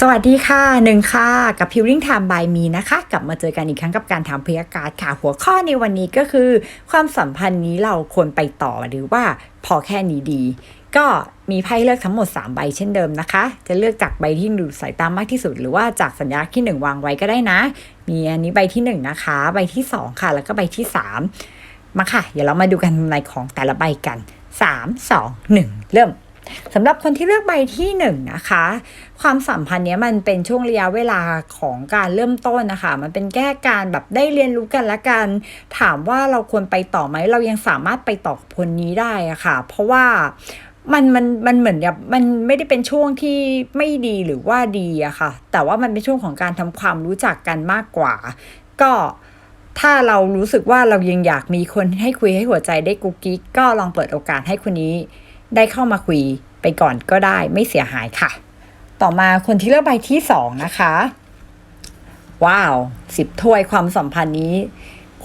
สวัสดีค่ะหนึ่งค่ะ กับ Healing Time by Me นะคะ กลับมาเจอกันอีกครั้งกับการถามพยากาศค่ะ หัวข้อในวันนี้ก็คือ ความสัมพันธ์นี้เราควรไปต่อหรือว่าพอแค่นี้ดี ก็มีไพ่เลือกทั้งหมด 3 ใบเช่นเดิมนะคะ จะเลือกจากใบที่ดูสายตามากที่สุด หรือว่าจากสัญญาที่ 1 วางไว้ก็ได้นะ มีอันนี้ใบที่ 1 นะคะ ใบที่ 2 ค่ะ แล้วก็ใบที่ 3 มาค่ะ เดี๋ยวเรามาดูกันในของแต่ละใบกัน 3 2 1 เริ่ม สำหรับคนที่เลือกใบที่หนึ่งนะคะ ความสัมพันธ์เนี้ยมันเป็นช่วงระยะเวลาของการเริ่มต้นนะคะ มันเป็นแค่การแบบได้เรียนรู้กันและกัน ถามว่าเราควรไปต่อไหมเรายังสามารถไปต่อกคนนี้ได้อะค่ะ เพราะว่ามันมันมันเหมือนแบบมันไม่ได้เป็นช่วงที่ไม่ดีหรือว่าดีอะค่ะ แต่ว่ามันเป็นช่วงของการทำความรู้จักกันมากกว่า ก็ถ้าเรารู้สึกว่าเรายังอยากมีคนให้คุยให้หัวใจได้กุ๊กกิ๊กก็ลองเปิดโอกาสให้คนนี้ ได้เข้ามาคุยไปก่อนก็ได้ไม่เสียหายค่ะ ต่อมาคนที่เลือกใบที่สองนะคะ ว้าวสิบถ้วยความสัมพันธ์นี้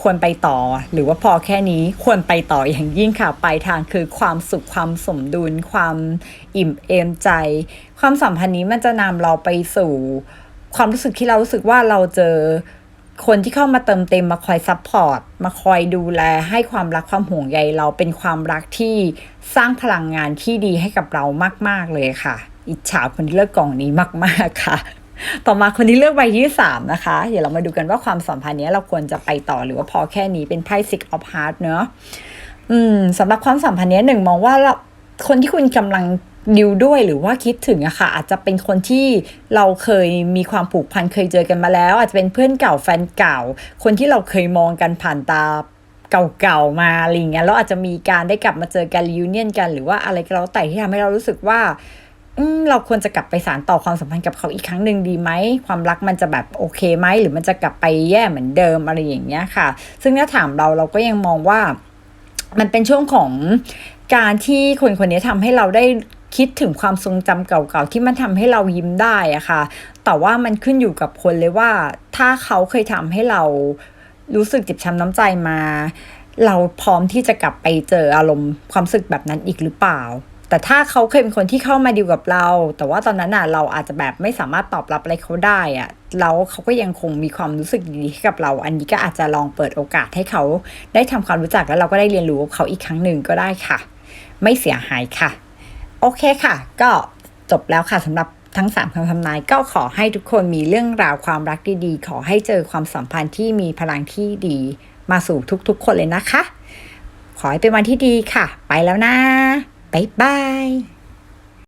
ควรไปต่อหรือว่าพอแค่นี้ควรไปต่ออย่างยิ่งค่ะปลายทางคือความสุขความสมดุล ความอิ่มเอมใจ ความสัมพันธ์นี้มันจะนำเราไปสู่ ความรู้สึกที่เรารู้สึกว่าเราเจอ คนที่เข้ามาเติมเต็มมาคอยซัพพอร์ตมาคอยดูแลให้ความรักความห่วงใยเราเป็นความรักที่สร้างพลังงานที่ดีให้กับเรามาก ๆ เลยค่ะ อิจฉาคนที่เลือกกล่องนี้มาก ๆ ค่ะ ต่อมาคนที่เลือกใบที่สามนะคะ เดี๋ยวเรามาดูกันว่าความสัมพันธ์นี้เราควรจะไปต่อหรือว่าพอแค่นี้เป็นไพ่ six of hearts เนอะอืมสำหรับความสัมพันธ์นี้หนึ่งมองว่าเราคนที่คุณกำลัง ดิวด้วยหรือว่าคิดถึงอะค่ะ อาจจะเป็นคนที่เราเคยมีความผูกพันเคยเจอกันมาแล้ว อาจจะเป็นเพื่อนเก่าแฟนเก่า คนที่เราเคยมองกันผ่านตาเก่าๆมาอะไรเงี้ยแล้วอาจจะมีการได้กลับมาเจอกันรีวิเนียนกัน หรือว่าอะไรก็แล้วแต่ที่ทำให้เรารู้สึกว่าเราควรจะกลับไปสารต่อความสัมพันธ์กับเขาอีกครั้งหนึ่งดีไหม ความรักมันจะแบบโอเคไหม หรือมันจะกลับไปแย่เหมือนเดิมอะไรอย่างเงี้ยค่ะ ซึ่งถ้าถามเราเราก็ยังมองว่า มันเป็นช่วงของการที่คนคนนี้ทำให้เราได้ คิดถึงความทรงจำเก่าๆที่มันทำให้เรายิ้มได้อะค่ะ แต่ว่ามันขึ้นอยู่กับคนเลยว่า ถ้าเขาเคยทำให้เรารู้สึกจ็บช้ำน้ำใจมา เราพร้อมที่จะกลับไปเจออารมณ์ความรู้สึกแบบนั้นอีกหรือเปล่า แต่ถ้าเขาเคยเป็นคนที่เข้ามาดีลกับเรา แต่ว่าตอนนั้นน่ะเราอาจจะแบบไม่สามารถตอบรับอะไรเขาได้อะแล้วเขาก็ยังคงมีความรู้สึกดีให้กับเรา อันนี้ก็อาจจะลองเปิดโอกาสให้เขาได้ทำความรู้จักแล้วเราก็ได้เรียนรู้กับเขาอีกครั้งหนึ่งก็ได้ค่ะ ไม่เสียหายค่ะ โอเคค่ะ ก็จบแล้วค่ะสำหรับทั้งสามคำทำนายก็ขอให้ทุกคนมีเรื่องราวความรักดีๆ ขอให้เจอความสัมพันธ์ที่มีพลังที่ดีมาสู่ทุกๆ คนเลยนะคะ ขอให้เป็นวันที่ดีค่ะ ไปแล้วนะ บ๊ายบาย